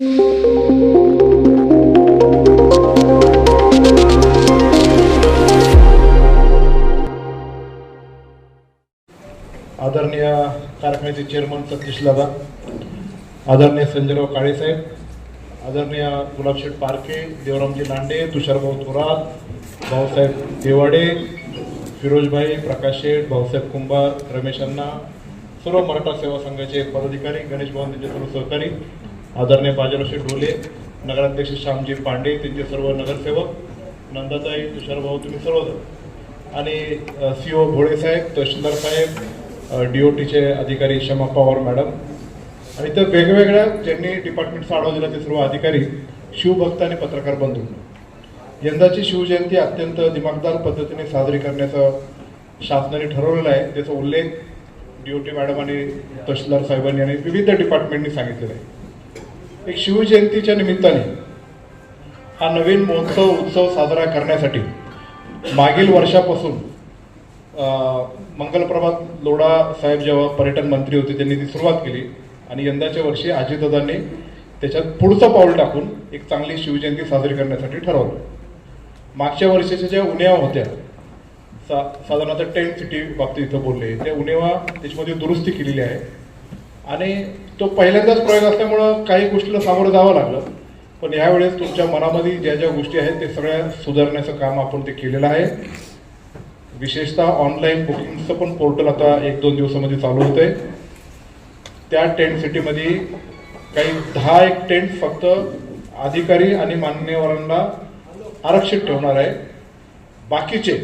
आदरणीय कारखान्याचे चेअरमन सतीश दादा आदरणीय संजयराव काळेसाहेब आदरणीय गुलाबशेठ पारखे देवरामजी लांडे तुषारभाऊ थोरात भाऊसाहेब देवाडे फिरोजभाई प्रकाश शेठ भाऊसाहेब कुंभार रमेश अण्णा सर्व मराठा सेवा संघाचे पदाधिकारी गणेश भवन त्यांचे सर्व सहकारी आदरणीय बाजाराव शेठ ढोले नगराध्यक्ष श्यामजी पांडे त्यांचे सर्व नगरसेवक नंदाताई तुषारभाऊ तुम्ही सर्वजण. आणि सी ओ भोळेसाहेब तहसीलदार साहेब डी ओ टीचे अधिकारी शमा पवार मॅडम. आणि तर वेगवेगळ्या ज्यांनी डिपार्टमेंटचा आढावा दिला ते सर्व अधिकारी शिवभक्त आणि पत्रकार बंधू. यंदाची शिवजयंती अत्यंत दिमागदार पद्धतीने साजरी करण्याचं शासनाने ठरवलेलं आहे. त्याचा उल्लेख डी ओ टी मॅडम आणि तहसीलदार साहेबांनी आणि विविध डिपार्टमेंटनी सांगितलेला आहे. एक शिवजयंतीच्या निमित्ताने हा नवीन महोत्सव उत्सव साजरा करण्यासाठी मागील वर्षापासून मंगलप्रभात लोढा साहेब जेव्हा पर्यटन मंत्री होते त्यांनी ती सुरुवात केली. आणि यंदाच्या वर्षी अजितदादांनी त्याच्यात पुढचं पाऊल टाकून एक चांगली शिवजयंती साजरी करण्यासाठी ठरवलं. मागच्या वर्षीच्या ज्या उन्यावा होत्या सा साधारणतः टेंट सिटी बाबतीत इथं बोलले त्या उन्हेवा त्याच्यामध्ये दुरुस्ती केलेली आहे. आणि तो पहिल्यांदाच प्रयोग असल्यामुळं काही गोष्टीला सामोरं जावं लागलं. पण यावेळेस तुमच्या मनामध्ये ज्या ज्या गोष्टी आहेत ते सगळ्या सुधारण्याचं काम आपण ते केलेलं आहे. विशेषतः ऑनलाईन बुकिंगचं पण पोर्टल आता एक दोन दिवसामध्ये चालू होतंय. त्या टेंट सिटीमध्ये काही दहा एक टेंट फक्त अधिकारी आणि मान्यवरांना आरक्षित ठेवणार आहे. बाकीचे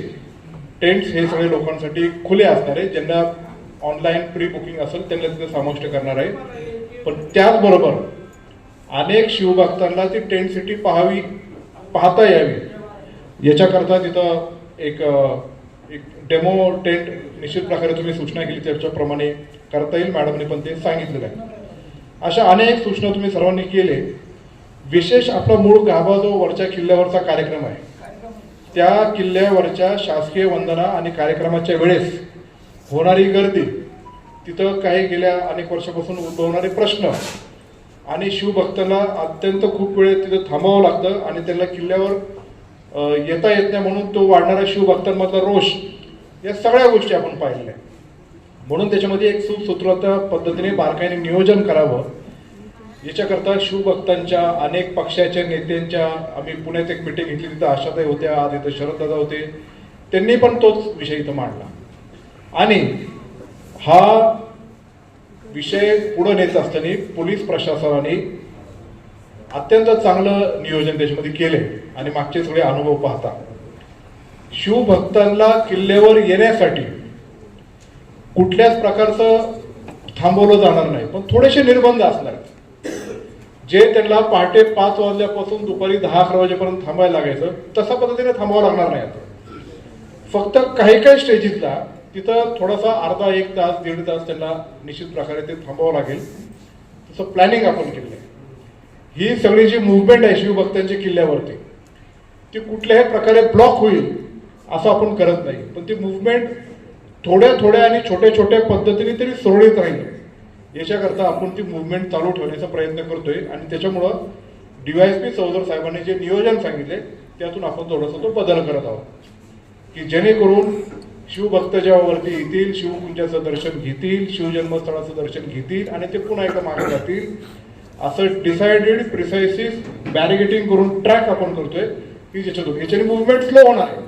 टेंट्स हे सगळे लोकांसाठी खुले असणार आहे ज्यांना ऑनलाईन प्री बुकिंग असेल त्यांना तिथे समाविष्ट करणार आहे. पण त्याचबरोबर अनेक शिवभक्तांना ती टेंट सिटी पाहावी पाहता यावी. याच्याकरता तिथं एक एक डेमो टेंट निश्चित प्रकारे तुम्ही सूचना केली त्याच्याप्रमाणे करता येईल मॅडमने पण ते सांगितलेलं आहे. अशा अनेक सूचना तुम्ही सर्वांनी केले. विशेष आपला मूळ गाभा जो वरच्या किल्ल्यावरचा कार्यक्रम आहे त्या किल्ल्यावरच्या शासकीय वंदना आणि कार्यक्रमाच्या वेळेस होणारी गर्दी तिथं काही गेल्या अनेक वर्षापासून उद्भवणारे प्रश्न. आणि शिवभक्तांना अत्यंत खूप वेळ तिथं थांबावं लागतं आणि त्यांना किल्ल्यावर येता येत नाही म्हणून तो वाढणारा शिवभक्तांमधला रोष या सगळ्या गोष्टी आपण पाहिलेल्या म्हणून त्याच्यामध्ये एक सुसूत्रता पद्धतीने बारकाईने नियोजन करावं. याच्याकरता शिवभक्तांच्या अनेक पक्षाच्या नेत्यांच्या आम्ही पुण्यात एक मिटिंग घेतली तिथं आशाताई होत्या आज इथं शरददादा होते त्यांनी पण तोच विषय इथं मांडला. आणि हा विषय पुढे नेत असताना पोलीस प्रशासनाने अत्यंत चांगलं नियोजन त्याच्यामध्ये केले आणि मागचे सगळे अनुभव पाहता. शिवभक्तांना किल्ल्यावर येण्यासाठी कुठल्याच प्रकारचं थांबवलं जाणार नाही पण थोडेसे निर्बंध असणार. जे त्यांना पहाटे पाच वाजल्यापासून दुपारी दहा अकरा वाजेपर्यंत थांबायला लागायचं तसा पद्धतीने थांबावं लागणार नाही आता. फक्त काही काही स्टेजेसला तिथं थोडासा अर्धा एक तास दीड तास त्यांना निश्चित प्रकारे ते थांबावं लागेल. तसं प्लॅनिंग आपण केलं आहे. ही सगळी जी मुवमेंट आहे शिवभक्तांच्या किल्ल्यावरती ती कुठल्याही प्रकारे ब्लॉक होईल असं आपण करत नाही. पण ती मुवमेंट थोड्या थोड्या आणि छोट्या छोट्या पद्धतीने तरी सुरळीत राहील. याच्याकरता आपण ती मुवमेंट चालू ठेवण्याचा प्रयत्न करतोय. आणि त्याच्यामुळं डीवायएसपी चौधर साहेबांनी जे नियोजन सांगितले त्यातून आपण थोडंसं तो बदल करत आहोत. की जेणेकरून शिवभक्त जेव्हा वरती येतील शिवकुंजाचं दर्शन घेतील शिवजन्मस्थळाचं दर्शन घेतील आणि ते पुन्हा एकदा मागे जातील असं डिसाइडेड प्रिसायसिस बॅरिगेटिंग करून ट्रॅक आपण करतोय की ज्याच्यातून याच्याने मुवमेंट स्लो होणार आहे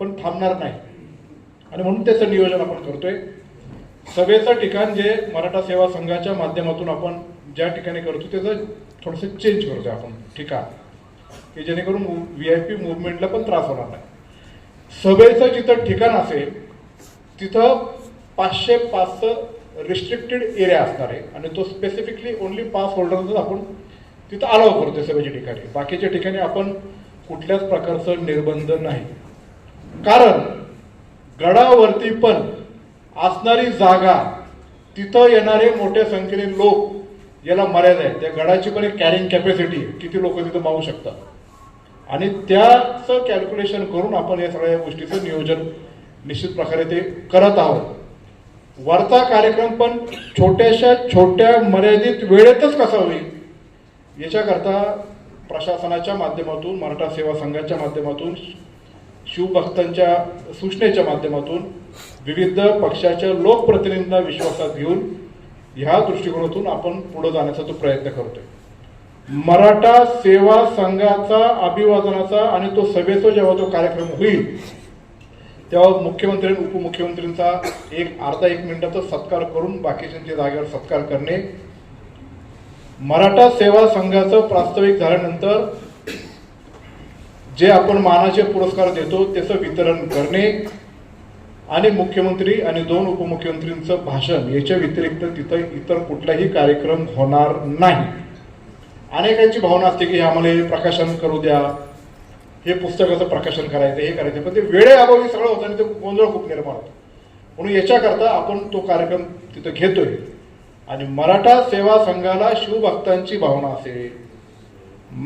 पण थांबणार नाही. आणि म्हणून त्याचं नियोजन आपण करतोय. सभेचं ठिकाण जे मराठा सेवा संघाच्या माध्यमातून आपण ज्या ठिकाणी करतो त्याचं थोडंसं चेंज करतोय आपण. ठिकाण की जेणेकरून व्ही आय पी मुवमेंटला पण त्रास होणार नाही. सभेचं जिथं ठिकाण असेल तिथं पाचशे पाच रिस्ट्रिक्टेड एरिया असणार आहे. आणि तो स्पेसिफिकली ओनली पास होल्डरच आपण तिथं अलाव करतो सभेच्या ठिकाणी. बाकीच्या ठिकाणी आपण कुठल्याच प्रकारचं निर्बंध नाही. कारण गडावरती पण असणारी जागा तिथं येणारे मोठ्या संख्येने लोक याला मर्यादा आहे. त्या गडाची पण एक कॅरिंग कॅपॅसिटी किती लोक तिथं मावू शकतात? आणि त्याचं कॅल्क्युलेशन करून आपण या सगळ्या गोष्टीचं नियोजन निश्चित प्रकारे ते करत आहोत. वरचा कार्यक्रम पण छोट्याशा छोट्या मर्यादित वेळेतच कसा होईल याच्याकरता प्रशासनाच्या माध्यमातून मराठा सेवा संघाच्या माध्यमातून शिवभक्तांच्या सूचनेच्या माध्यमातून विविध पक्षाच्या लोकप्रतिनिधींना विश्वासात घेऊन ह्या दृष्टिकोनातून आपण पुढे जाण्याचा तो प्रयत्न करतोय. मराठा सेवा संघाचा अभिवादनाचा आणि तो सभेचा जेव्हा तो कार्यक्रम होईल तेव्हा मुख्यमंत्री आणि उपमुख्यमंत्र्यांचा एक अर्धा एक मिनिटाचा सत्कार करून बाकीच्यांच्या जागेवर सत्कार करणे मराठा सेवा संघाचं प्रास्ताविक झाल्यानंतर जे आपण मानाचे पुरस्कार देतो त्याचं वितरण करणे आणि मुख्यमंत्री आणि दोन उपमुख्यमंत्रींचं भाषण याच्या व्यतिरिक्त तिथं इतर कुठलाही कार्यक्रम होणार नाही. अनेकांची भावना असते की आम्हाला हे प्रकाशन करू द्या. हे पुस्तकाचं प्रकाशन करायचं हे करायचं. पण ते वेळेअभावी सगळं होतं आणि ते गोंधळ खूप निर्माण होतो. म्हणून याच्याकरता आपण तो कार्यक्रम तिथं घेतोय. आणि मराठा सेवा संघाला शिवभक्तांची भावना असेल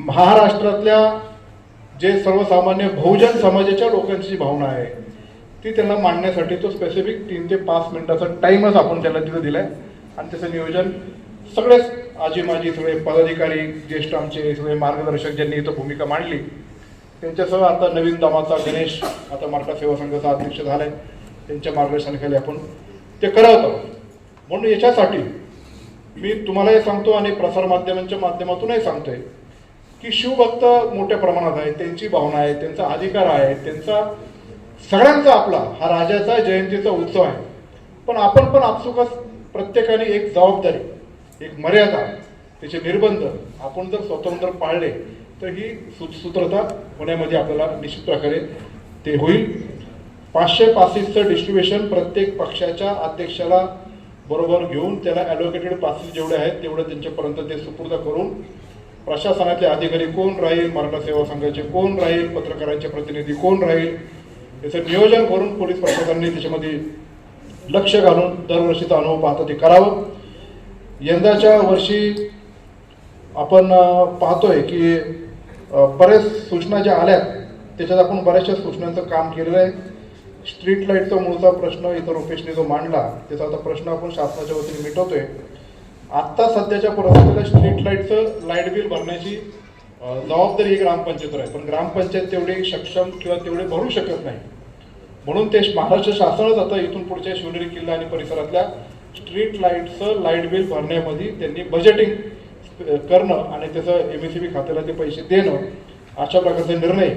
महाराष्ट्रातल्या जे सर्वसामान्य बहुजन समाजाच्या लोकांची जी भावना आहे ती त्यांना मांडण्यासाठी तो स्पेसिफिक तीन ते पाच मिनिटाचा टाईमच आपण त्याला तिथं दिलाय. आणि त्याचं नियोजन सगळेच आजी माजी सगळे पदाधिकारी ज्येष्ठ आमचे सगळे मार्गदर्शक ज्यांनी इथं भूमिका मांडली त्यांच्यासह आता नवीन दामाचा गणेश आता मराठा सेवा संघाचा अध्यक्ष झालाय. त्यांच्या मार्गदर्शनाखाली आपण ते करत आहोत. म्हणून याच्यासाठी मी तुम्हालाही सांगतो आणि प्रसारमाध्यमांच्या माध्यमातूनही सांगतोय की शिवभक्त मोठ्या प्रमाणात आहे त्यांची भावना आहे त्यांचा अधिकार आहे त्यांचा सगळ्यांचा आपला हा राजाचा जयंतीचा उत्सव आहे. पण आपण पण आपसुकच प्रत्येकाने एक जबाबदारी एक मर्यादा त्याचे निर्बंध आपण जर स्वतंत्र पाळले तर ही सुसूत्रता होण्यामध्ये आपल्याला निश्चित प्रकारे ते होईल. पाचशे पासेसचं डिस्ट्रीब्युशन प्रत्येक पक्षाच्या अध्यक्षाला बरोबर घेऊन त्याला ॲलोकेटेड पासेस जेवढे आहेत तेवढे त्यांच्यापर्यंत ते सुपूर्द करून प्रशासनातले अधिकारी कोण राहील मराठा सेवा संघाचे कोण राहील पत्रकारांचे प्रतिनिधी कोण राहील याचं नियोजन करून पोलीस प्रशासनाने त्याच्यामध्ये लक्ष घालून दरवर्षीचा अनुभव पाहता ते करावं. यंदाच्या वर्षी आपण पाहतोय की बऱ्याच सूचना ज्या आल्यात त्याच्यात आपण बऱ्याचशा सूचनांचं काम केलेलं आहे. स्ट्रीट लाईटचा मूळचा प्रश्न इथं रुपेशने जो मांडला त्याचा आता प्रश्न आपण शासनाच्या वतीने मिटवतोय. आत्ता सध्याच्या परिस्थितीला स्ट्रीट लाईटचं लाइट बिल भरण्याची जबाबदारी ही ग्रामपंचायतीवर आहे. पण ग्रामपंचायत तेवढी सक्षम किंवा तेवढे भरू शकत नाही. म्हणून ते महाराष्ट्र शासनच आता इथून पुढच्या शिवनेरी किल्ला आणि परिसरातल्या स्ट्रीट लाईटचं लाइट बिल भरण्यामध्ये त्यांनी बजेटिंग करणं आणि त्याचं एम एस बी खात्याला ते पैसे देणं अशा प्रकारचा निर्णय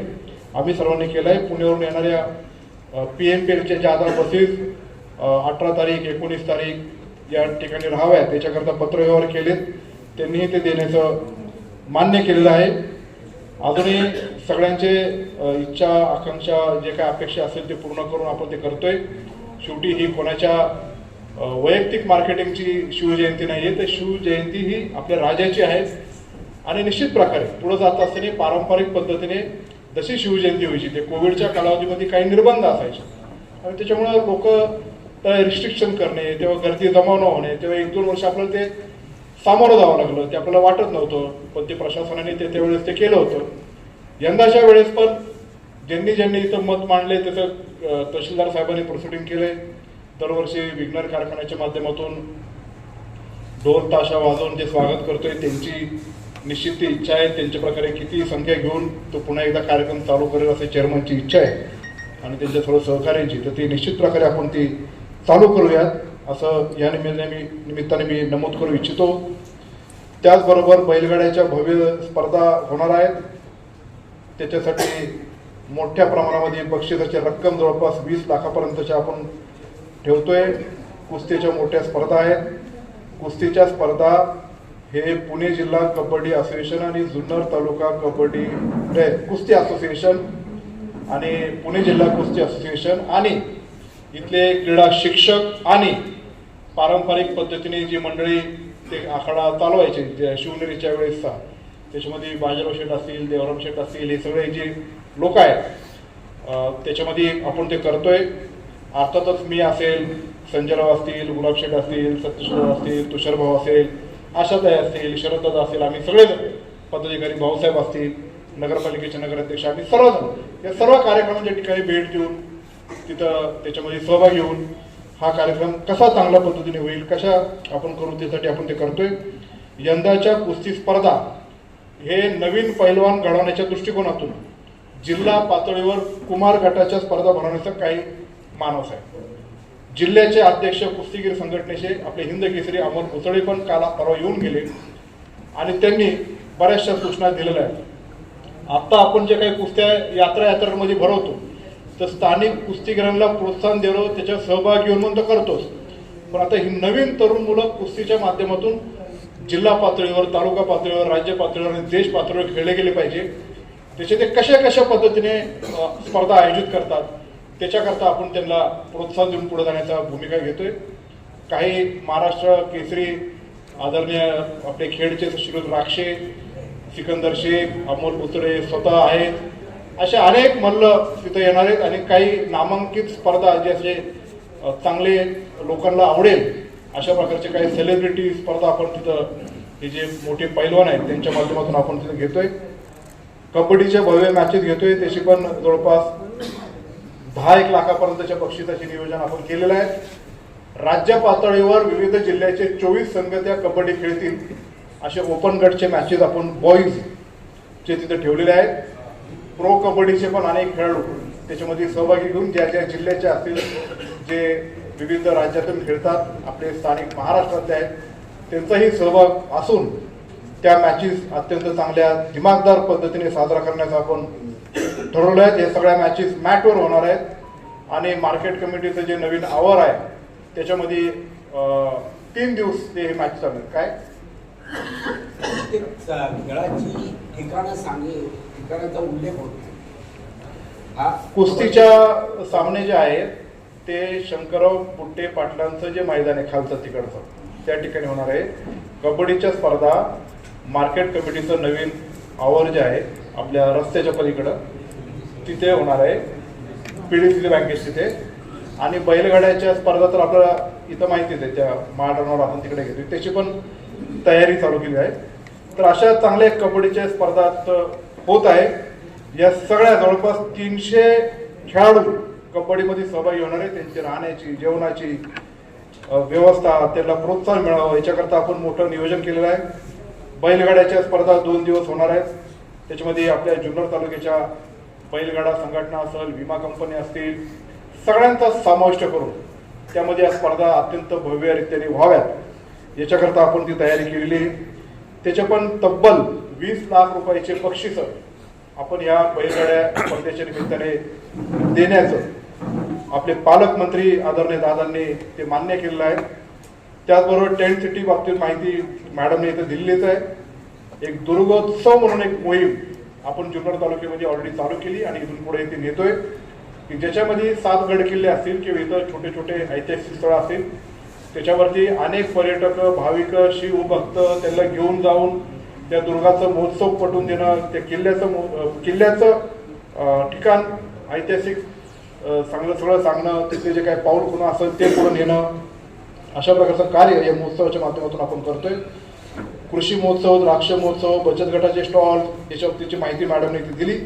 आम्ही सर्वांनी केला आहे पुण्यावरून येणाऱ्या पी एम पी एलच्या ज्या आता बसेस अठरा तारीख एकोणीस तारीख या ठिकाणी राहाव्या त्याच्याकरता पत्रव्यवहार केलेत. त्यांनीही ते देण्याचं मान्य केलेलं आहे. अजूनही सगळ्यांचे इच्छा आकांक्षा जे काय अपेक्षा असेल ते पूर्ण करून आपण ते करतोय. शेवटी ही कोणाच्या वैयक्तिक मार्केटिंगची शिवजयंती नाही आहे तर शिवजयंती ही आपल्या राजाची आहे. आणि निश्चित प्रकारे पुढे जात असताना पारंपरिक पद्धतीने जशी शिवजयंती व्हायची ते कोविडच्या कालावधीमध्ये काही निर्बंध असायचे. आणि त्याच्यामुळं लोक रिस्ट्रिक्शन करणे तेव्हा गर्दी जमा न होणे तेव्हा एक दोन वर्ष आपल्याला ते सामोरं जावं लागलं ते आपल्याला वाटत नव्हतं. पण ते प्रशासनाने ते त्यावेळेस ते केलं होतं. यंदाच्या वेळेस पण ज्यांनी ज्यांनी इथं मत मांडले त्याचं तहसीलदार साहेबांनी प्रोसिडिंग केलंय. दरवर्षी विज्ञान कारखान्याच्या माध्यमातून ढोल ताशा वाजवून जे स्वागत करतोय त्यांची निश्चित ती इच्छा आहे. त्यांच्या प्रकारे किती संख्या घेऊन तो पुन्हा एकदा कार्यक्रम चालू करेल असे चेअरमनची इच्छा आहे आणि त्यांच्या थोडं सहकार्यांची. तर ती निश्चित प्रकारे आपण ती चालू करूयात असं या निमित्ताने मी निमित्ताने मी नमूद करू इच्छितो. त्याचबरोबर बैलगाड्याच्या भव्य स्पर्धा होणार आहेत. त्याच्यासाठी मोठ्या प्रमाणामध्ये बक्षिसाची रक्कम जवळपास वीस लाखापर्यंतच्या आपण ठेवतोय. कुस्तीच्या मोठ्या स्पर्धा आहेत. कुस्तीच्या स्पर्धा हे पुणे जिल्हा कबड्डी असोसिएशन आणि जुन्नर तालुका कबड्डी हे कुस्ती असोसिएशन आणि पुणे जिल्हा कुस्ती असोसिएशन आणि इथले क्रीडा शिक्षक आणि पारंपरिक पद्धतीने जी मंडळी ते आखाडा चालवायचे जे शिवनेरीच्या वेळेसचा त्याच्यामध्ये बाजीराव शेठ असतील देवराम शेठ असतील हे सगळे जे लोक आहेत त्याच्यामध्ये आपण ते करतोय. अर्थातच मी असेल संजयराव असतील गुलाबशेठ असतील सतीशराव असतील तुषारभाऊ असेल आशाताई असतील शरददादा असेल आम्ही सगळेजण पदाधिकारी भाऊसाहेब असतील नगरपालिकेचे नगराध्यक्ष आम्ही सर्वजण या सर्व कार्यक्रमाच्या ठिकाणी भेट देऊन तिथं त्याच्यामध्ये सहभागी होऊन हा कार्यक्रम कसा चांगल्या पद्धतीने होईल कशा आपण करू त्यासाठी आपण ते करतोय. यंदाच्या कुस्ती स्पर्धा हे नवीन पैलवान घडवण्याच्या दृष्टिकोनातून जिल्हा पातळीवर कुमार गटाच्या स्पर्धा भरवण्याचं काही मानस आहे. जिल्ह्याचे अध्यक्ष कुस्तीगीर संघटनेचे आपले हिंद केसरी अमोल भुतळे पण काल परवा येऊन गेले आणि त्यांनी बऱ्याचशा सूचना दिलेल्या आहेत. आत्ता आपण जे काही कुस्त्या यात्रा यात्रांमध्ये भरवतो तर स्थानिक कुस्तीगिरांना प्रोत्साहन देणं त्याच्यात सहभाग घेऊन म्हणून तर करतोच. पण आता ही नवीन तरुण मुलं कुस्तीच्या माध्यमातून जिल्हा पातळीवर तालुका पातळीवर राज्य पातळीवर आणि देश पातळीवर खेळले गेले पाहिजे. त्याचे ते कशा कशा पद्धतीने स्पर्धा आयोजित करतात त्याच्याकरता आपण त्यांना प्रोत्साहन देऊन पुढे जाण्याचा भूमिका घेतोय. काही महाराष्ट्र केसरी आदरणीय आपले खेळचे श्रीयुत राक्षे सिकंदर शेख अमोल पुतळे स्वतः आहेत. असे अनेक मल्ल तिथं येणार आहेत आणि काही नामांकित स्पर्धा जे असे चांगले लोकांना आवडेल अशा प्रकारचे काही सेलिब्रिटी स्पर्धा आपण तिथं हे जे मोठे पैलवान आहेत त्यांच्या माध्यमातून आपण तिथं घेतोय. कबड्डीच्या भव्य मॅचेस घेतोय. त्याची पण जवळपास दहा एक लाखापर्यंतच्या बक्षिसाचे नियोजन आपण केलेलं आहे. राज्य पातळीवर विविध जिल्ह्याचे चोवीस संघ त्या कबड्डी खेळतील असे ओपन गटचे मॅचेस आपण बॉईजचे तिथे ठेवलेले आहेत. प्रो कबड्डीचे पण अनेक खेळाडू त्याच्यामध्ये सहभागी घेऊन ज्या ज्या जिल्ह्याचे असतील जे विविध राज्यातून खेळतात आपले स्थानिक महाराष्ट्रातले आहेत त्यांचाही सहभाग असून त्या मॅचेस अत्यंत चांगल्या दिमागदार पद्धतीने साजरा करण्याचा आपण ठरवलं आहे हे सगळ्या मॅचेस मॅटवर होणार आहेत. आणि मार्केट कमिटीचं जे नवीन आवर आहे त्याच्यामध्ये तीन दिवस ते हे मॅच चालणार काय? ते गळाची ठिकाणं ठिकाणाचा उल्लेख होत. हा. कुस्तीच्या सामने जे आहेत ते शंकरराव पुट्टे पाटलांचं जे मैदान आहे खालचं तिकडचं त्या ठिकाणी होणार आहे. कबड्डीच्या स्पर्धा मार्केट कमिटीचं नवीन आवर जे आहे आपल्या रस्त्याच्या पलीकडं. तिथे होणार आहे. पीडीसी बँकेत तिथे. आणि बैलगाड्याच्या स्पर्धा तर आपल्याला इथं माहितीच आहे त्या महाराष्ट्रावर आपण तिकडे घेतो त्याची पण तयारी चालू केली आहे. तर अशा चांगल्या कबड्डीच्या स्पर्धा होत आहे. या सगळ्या जवळपास तीनशे खेळाडू कबड्डीमध्ये सहभागी होणार आहे. त्यांची राहण्याची जेवणाची व्यवस्था त्यांना प्रोत्साहन मिळावं याच्याकरता आपण मोठं नियोजन केलेलं आहे. बैलगाड्याच्या स्पर्धा दोन दिवस होणार आहेत. त्याच्यामध्ये आपल्या जुन्नर तालुक्याच्या बैलगाडा संघटना असेल विमा कंपनी असतील सगळ्यांचा समाविष्ट करून त्यामध्ये या स्पर्धा अत्यंत भव्यरित्याने व्हाव्यात. याच्याकरता आपण ती तयारी केलेली त्याचे पण तब्बल वीस लाख रुपयाचे बक्षिसं आपण या बैलगाड्या स्पर्धेच्या निमित्ताने देण्याचं आपले पालकमंत्री आदरणीय दादांनी ते मान्य केलेलं आहे. त्याचबरोबर टेंट सिटी बाबतीत माहिती मॅडमने इथं दिल्लीच आहे. एक दुर्गोत्सव म्हणून एक मोहीम आपण जुन्नर तालुक्यामध्ये ऑलरेडी चालू केली आणि इथून पुढे इथे नेतोय. की ज्याच्यामध्ये सात गड किल्ले असतील किंवा इथं छोटे छोटे ऐतिहासिक स्थळं असतील त्याच्यावरती अनेक पर्यटक भाविक शिवभक्त त्यांना घेऊन जाऊन त्या दुर्गाचं महोत्सव पटवून देणं त्या किल्ल्याचं किल्ल्याचं ठिकाण ऐतिहासिक चांगलं सगळं सांगणं तिथे जे काही पाऊल खुणं असेल ते पुढे नेणं अशा प्रकारचं कार्य या महोत्सवाच्या माध्यमातून आपण करतोय. कृषी महोत्सव द्राक्ष महोत्सव बचत गटाचे स्टॉल याच्यावरतीची माहिती मॅडमने इथे दिली.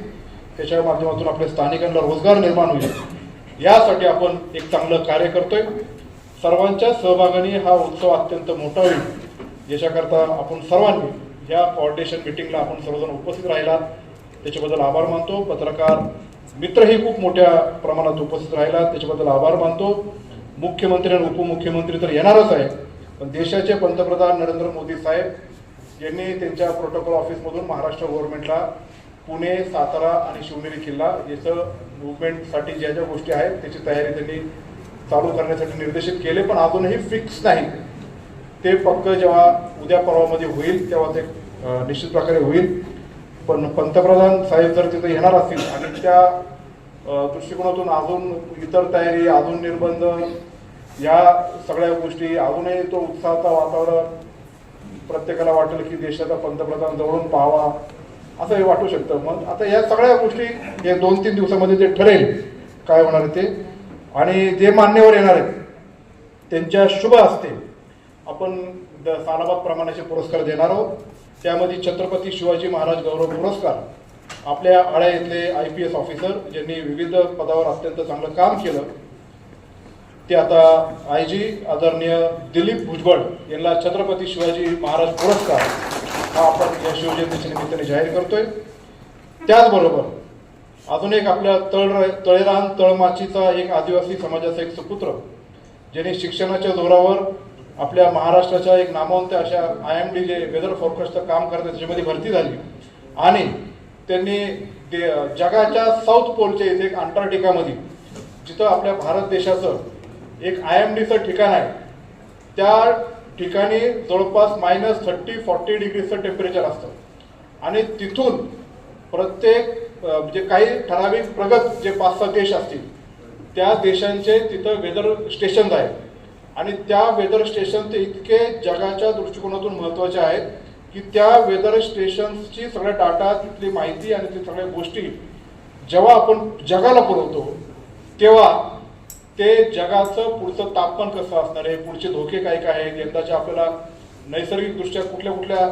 त्याच्या माध्यमातून आपल्या स्थानिकांना रोजगार निर्माण होईल. यासाठी आपण एक चांगलं कार्य करतोय. सर्वांच्या सहभागाने हा उत्सव अत्यंत मोठा होईल. याच्याकरता आपण सर्वांनी या कोऑर्डिनेशन मिटिंगला आपण सर्वजण उपस्थित राहिलात. त्याच्याबद्दल आभार मानतो. पत्रकार मित्रही खूप मोठ्या प्रमाणात उपस्थित राहिलात. त्याच्याबद्दल आभार मानतो. मुख्यमंत्री आणि उपमुख्यमंत्री तर येणारच आहे पण देशाचे पंतप्रधान नरेंद्र मोदी साहेब यांनी त्यांच्या प्रोटोकॉल ऑफिसमधून महाराष्ट्र गव्हर्नमेंटला पुणे सातारा आणि शिवनेरी किल्ला याचं मुवमेंटसाठी ज्या ज्या गोष्टी आहेत त्याची तयारी त्यांनी चालू करण्यासाठी निर्देशित केले पण अजूनही फिक्स नाही. ते पक्क जेव्हा उद्या परवामध्ये होईल तेव्हा ते निश्चित प्रकारे होईल. पण पंतप्रधान साहेब जर तिथे येणार असतील आणि त्या दृष्टिकोनातून अजून इतर तयारी अजून निर्बंध या सगळ्या गोष्टी अजूनही तो उत्साहाचा वातावरण प्रत्येकाला वाटेल की देशाचा पंतप्रधान जवळून पाहावा असं हे वाटू शकतं. मग आता या सगळ्या गोष्टी हे दोन तीन दिवसामध्ये जे ठरेल काय होणार आहे ते आणि जे मान्यवर येणार आहेत त्यांच्या शुभ असते आपण द सालाबाद प्रमाणाचे पुरस्कार देणार आहोत. त्यामध्ये छत्रपती शिवाजी महाराज गौरव पुरस्कार आपल्या आळ्या इथले आय पी एस ऑफिसर ज्यांनी विविध पदावर अत्यंत चांगलं काम केलं ते आता आय जी आदरणीय दिलीप भुजबळ यांना छत्रपती शिवाजी महाराज पुरस्कार हा आपण या शिवजयंतीच्या निमित्ताने जाहीर करतोय. त्याचबरोबर अजून एक आपल्या तळ तळेरान तळमाचीचा एक आदिवासी समाजाचा एक सुपुत्र ज्याने शिक्षणाच्या जोरावर आपल्या महाराष्ट्राच्या एक नामवंत अशा आय एम डी जे वेदर फोरकास्टचं काम करतात त्याच्यामध्ये भरती झाली. आणि त्यांनी दे- जगाच्या साऊथ पोलच्या इथे एक अंटार्क्टिकामध्ये जिथं आपल्या भारत देशाचं एक आय एम डीचं ठिकाण आहे. त्या ठिकाणी जवळपास मायनस थर्टी फॉर्टी डिग्रीचं टेम्परेचर असतं. आणि तिथून प्रत्येक म्हणजे काही ठराविक प्रगत जे पाच सहा देश असतील त्या देशांचे तिथं वेदर स्टेशन आहेत. आणि त्या वेदर स्टेशन ते इतके जगाच्या दृष्टिकोनातून महत्त्वाचे आहेत की त्या वेदर स्टेशन्सची सगळ्या डाटा तिथली माहिती आणि ते सगळ्या गोष्टी जेव्हा आपण जगाला पुरवतो तेव्हा ते जगाचं पुढचं तापमान कसं असणार आहे? पुढचे धोके काय काय आहेत? यंदाच्या आपल्याला नैसर्गिकदृष्ट्या कुठल्या कुठल्या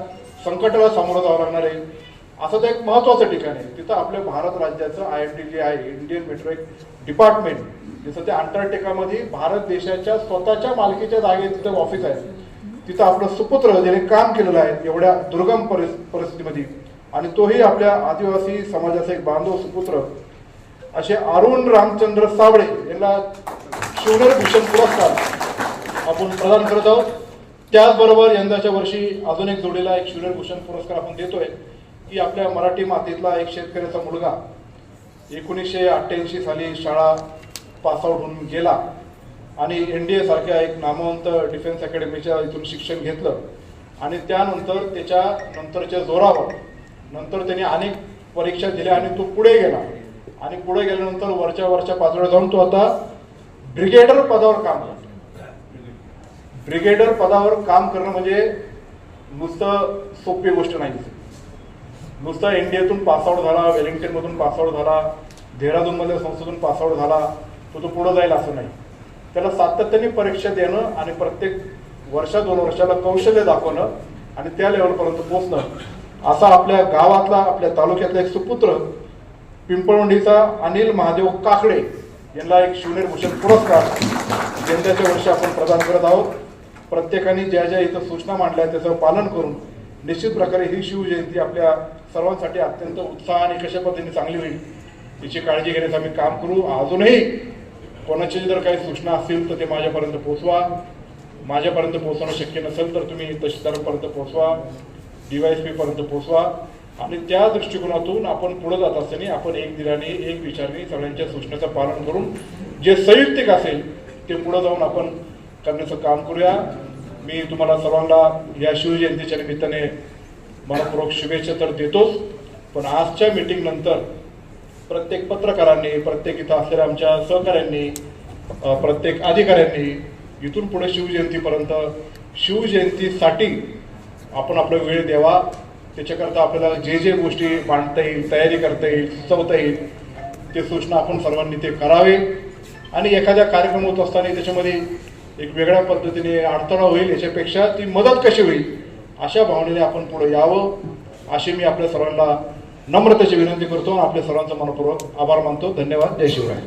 संकटाला सामोरं जावं लागणार आहे? असं ते एक महत्वाचं ठिकाण आहे. तिथं आपल्या भारत राज्याचं आय एम डी जे आहे इंडियन मेट्रोइक डिपार्टमेंट जसं ते अंटार्क्टिकामध्ये भारत देशाच्या स्वतःच्या मालकीच्या जागेत तिथं ऑफिस आहे. तिथं आपलं सुपुत्र ज्याने काम केलेलं आहे एवढ्या दुर्गम परिस परिस्थितीमध्ये. आणि तोही आपल्या आदिवासी समाजाचा एक बांधव सुपुत्र. असे अरुण रामचंद्र साबळे यांना शिवनेर भूषण पुरस्कार आपण प्रदान करत आहोत. त्याचबरोबर यंदाच्या वर्षी अजून एक जोडीला एक शिवनेर भूषण पुरस्कार आपण देतोय. की आपल्या मराठी मातीतला एक शेतकऱ्याचा मुलगा एकोणीसशे अठ्ठ्याऐंशी साली शाळा पासआउट होऊन गेला आणि एन डी एसारख्या सारख्या एक नामवंत डिफेन्स अकॅडमीच्या इथून शिक्षण घेतलं. आणि त्यानंतर त्याच्या नंतरच्या जोरावर नंतर त्याने अनेक परीक्षा दिल्या आणि तो पुढे गेला. आणि पुढे गेल्यानंतर वरच्या वरच्या पातळीवर जाऊन तो आता ब्रिगेडर पदावर काम करणं ब्रिगेडर पदावर काम करणं म्हणजे नुसतं सोपी गोष्ट नाही नुसतं एनडीएतून पासआउट झाला वेलिंग्टनमधून पासआउट झाला देहरादूनमधल्या संस्थेतून पासआउट झाला तो तो पुढे जाईल असं नाही. त्याला सातत्याने परीक्षा देणं आणि प्रत्येक वर्षा दोन वर्षाला कौशल्य दाखवणं आणि त्या लेवलपर्यंत पोहोचणं असा आपल्या गावातला आपल्या तालुक्यातला एक सुपुत्र पिंपळवंडीचा अनिल महादेव काकडे यांना एक शिवनेर भूषण पुरस्कार यंदाच्या वर्षी आपण प्रदान करत आहोत. प्रत्येकाने ज्या ज्या इथं सूचना मांडल्या आहेत त्याचं पालन करून निश्चित प्रकारे ही शिवजयंती आपल्या सर्वांसाठी अत्यंत उत्साह आणि कशा पद्धतीने चांगली होईल याची काळजी घेण्याचं आम्ही काम करू. अजूनही कोणाची जर काही सूचना असतील तर ते माझ्यापर्यंत पोहोचवा. माझ्यापर्यंत पोहोचवणं शक्य नसेल तर तुम्ही तहसीलदारांपर्यंत पोहोचवा. डीवायएसपी पर्यंत पोहोचवा. आणि त्या दृष्टिकोनातून आपण पुढे जात असताना आपण एक दिलाने एक विचारने सगळ्यांच्या सूचनेचं पालन करून जे संयुक्तिक असेल ते पुढे जाऊन आपण करण्याचं काम करूया. मी तुम्हाला सर्वांना या शिवजयंतीच्या निमित्ताने मनपूर्वक शुभेच्छा तर देतोच पण आजच्या मिटिंगनंतर प्रत्येक पत्रकारांनी प्रत्येक इथं असलेल्या आमच्या सहकाऱ्यांनी प्रत्येक अधिकाऱ्यांनी इथून पुढे शिवजयंतीपर्यंत शिवजयंतीसाठी आपण आपला वेळ द्यावा. त्याच्याकरता आपल्याला जे जे गोष्टी मांडता येईल तयारी करता येईल सुचवता येईल ते सूचना आपण सर्वांनी ते करावे. आणि एखाद्या कार्यक्रम होत असताना त्याच्यामध्ये एक वेगळ्या पद्धतीने अडथळा होईल याच्यापेक्षा ती मदत कशी होईल अशा भावनेने आपण पुढे यावं. अशी मी आपल्या सर्वांना नम्रतेची विनंती करतो आणि आपल्या सर्वांचा मनपूर्वक आभार मानतो. धन्यवाद. जय शिवराय.